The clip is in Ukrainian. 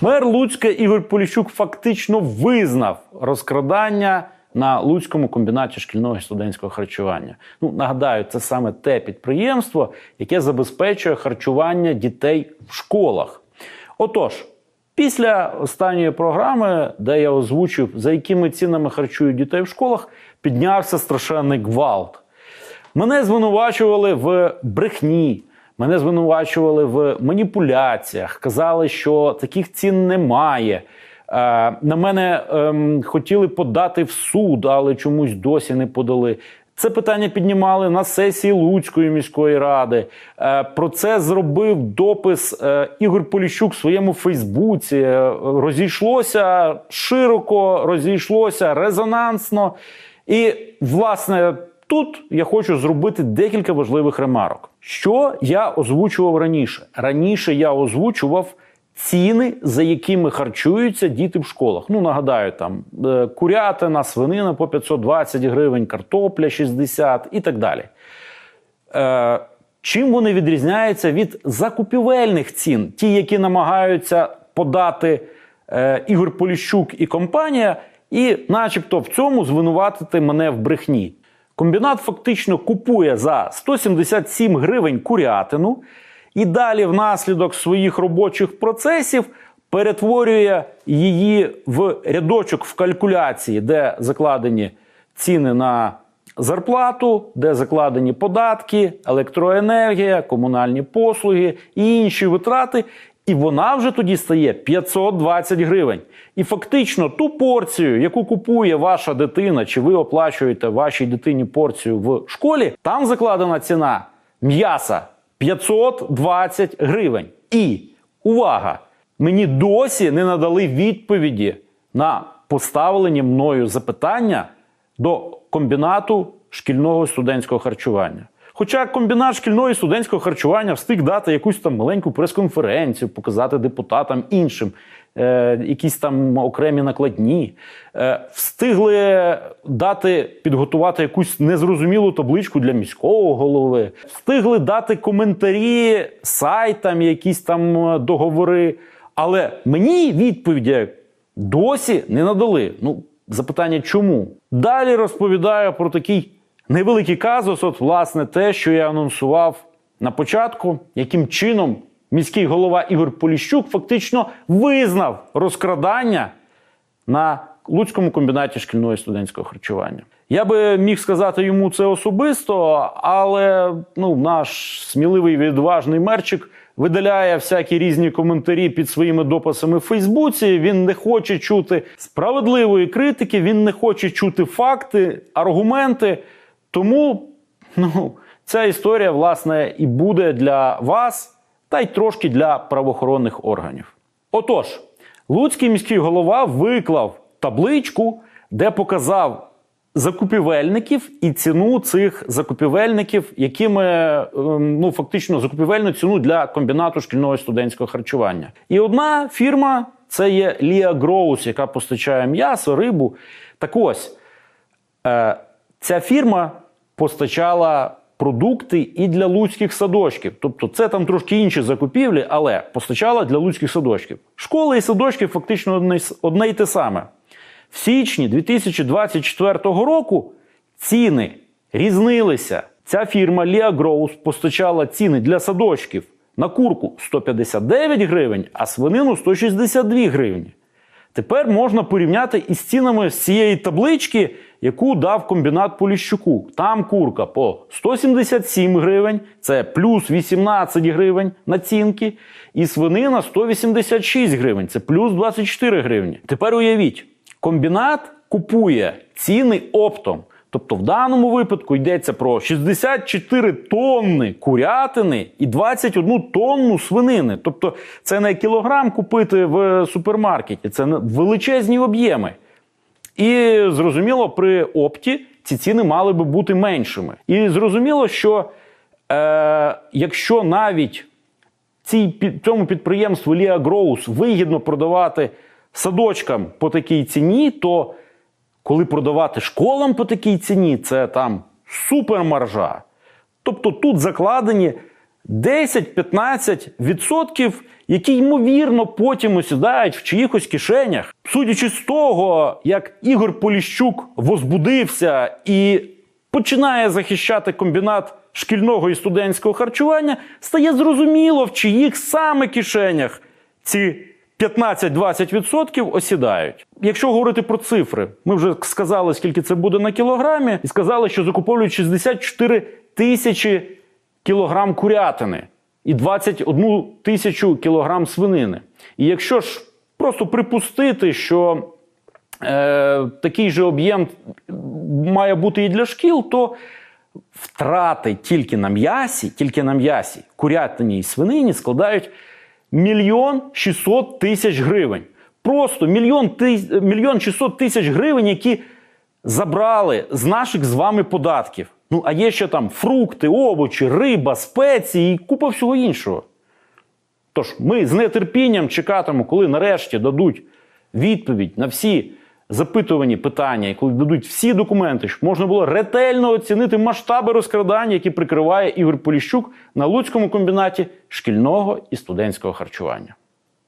Мер Луцька Ігор Поліщук фактично визнав розкрадання на Луцькому комбінаті шкільного і студентського харчування. Ну нагадаю, це саме те підприємство, яке забезпечує харчування дітей в школах. Отож, після останньої програми, де я озвучив, за якими цінами харчують дітей в школах, піднявся страшенний гвалт. Мене звинувачували в брехні, мене звинувачували в маніпуляціях, казали, що таких цін немає. Е, на мене ем, хотіли подати в суд, але чомусь досі не подали. Це питання піднімали на сесії Луцької міської ради. Е, Про це зробив допис е, Ігор Поліщук в своєму Фейсбуці. Е, Розійшлося широко, розійшлося резонансно. І, власне, тут я хочу зробити декілька важливих ремарок. Що я озвучував раніше? Раніше я озвучував ціни, за якими харчуються діти в школах. Ну, нагадаю, там е, курятина, свинина по 520 гривень, картопля 60 і так далі. Е, чим вони відрізняються від закупівельних цін, ті, які намагаються подати е, Ігор Поліщук і компанія, і, начебто, в цьому звинуватити мене в брехні. Комбінат фактично купує за 177 гривень курятину і далі, внаслідок своїх робочих процесів, перетворює її в рядочок в калькуляції, де закладені ціни на зарплату, де закладені податки, електроенергія, комунальні послуги і інші витрати. І вона вже тоді стає 520 гривень. І фактично ту порцію, яку купує ваша дитина, чи ви оплачуєте вашій дитині порцію в школі, там закладена ціна м'яса 520 гривень. І увага! Мені досі не надали відповіді на поставлені мною запитання до комбінату шкільного студентського харчування. Хоча комбінат шкільного і студентського харчування встиг дати якусь там маленьку прес-конференцію, показати депутатам іншим, е, якісь там окремі накладні, е, встигли дати підготувати якусь незрозумілу табличку для міського голови, встигли дати коментарі сайтам, якісь там е, договори. Але мені відповіді досі не надали. Ну, запитання чому? Далі розповідаю про такий невеликий казус. От, власне, те, що я анонсував на початку, яким чином міський голова Ігор Поліщук фактично визнав розкрадання на Луцькому комбінаті шкільного студентського харчування. Я би міг сказати йому це особисто, але ну, наш сміливий відважний мерчик видаляє всякі різні коментарі під своїми дописами в Фейсбуці. Він не хоче чути справедливої критики, він не хоче чути факти, аргументи. Тому ну, ця історія, власне, і буде для вас, та й трошки для правоохоронних органів. Отож, Луцький міський голова виклав табличку, де показав закупівельників і ціну цих закупівельників, якими ем, ну фактично закупівельну ціну для комбінату шкільного студентського харчування. І одна фірма це є Ліа Гроус, яка постачає м'ясо, рибу. Так ось е, ця фірма постачала продукти і для луцьких садочків. Тобто це там трошки інші закупівлі, але постачала для луцьких садочків. Школи і садочки фактично одне, й те саме. В січні 2024 року ціни різнилися. Ця фірма Ліа Гроус постачала ціни для садочків на курку 159 гривень, а свинину 162 гривні. Тепер можна порівняти із цінами з цієї таблички, яку дав комбінат Поліщуку. Там курка по 177 гривень, це плюс 18 гривень націнки, і свинина 186 гривень, це плюс 24 гривні. Тепер уявіть, комбінат купує ціни оптом. Тобто в даному випадку йдеться про 64 тонни курятини і 21 тонну свинини. Тобто це не кілограм купити в супермаркеті, це величезні об'єми. І зрозуміло, при опті ці ціни мали би бути меншими. І зрозуміло, що е, якщо навіть цій, цьому підприємству Ліа Гроус вигідно продавати садочкам по такій ціні, то коли продавати школам по такій ціні, це там супермаржа. Тобто тут закладені 10-15%, які ймовірно потім осідають в чиїхось кишенях. Судячи з того, як Ігор Поліщук возбудився і починає захищати комбінат шкільного і студентського харчування, стає зрозуміло, в чиїх саме кишенях ці 15-20% осідають. Якщо говорити про цифри, ми вже сказали, скільки це буде на кілограмі, і сказали, що закуповують 64 тисячі кілограм курятини і 21 тисячу кілограм свинини. І якщо ж просто припустити, що е, такий же об'єм має бути і для шкіл, то втрати тільки на м'ясі, тільки на м'ясі, курятині і свинині складають мільйон 600 тисяч гривень. Просто мільйон, мільйон 600 тисяч гривень, які забрали з наших з вами податків. Ну, а є ще там фрукти, овочі, риба, спеції і купа всього іншого. Тож ми з нетерпінням чекатимемо, коли нарешті дадуть відповідь на всі запитувані питання, і коли дадуть всі документи, щоб можна було ретельно оцінити масштаби розкрадання, які прикриває Ігор Поліщук на Луцькому комбінаті шкільного і студентського харчування.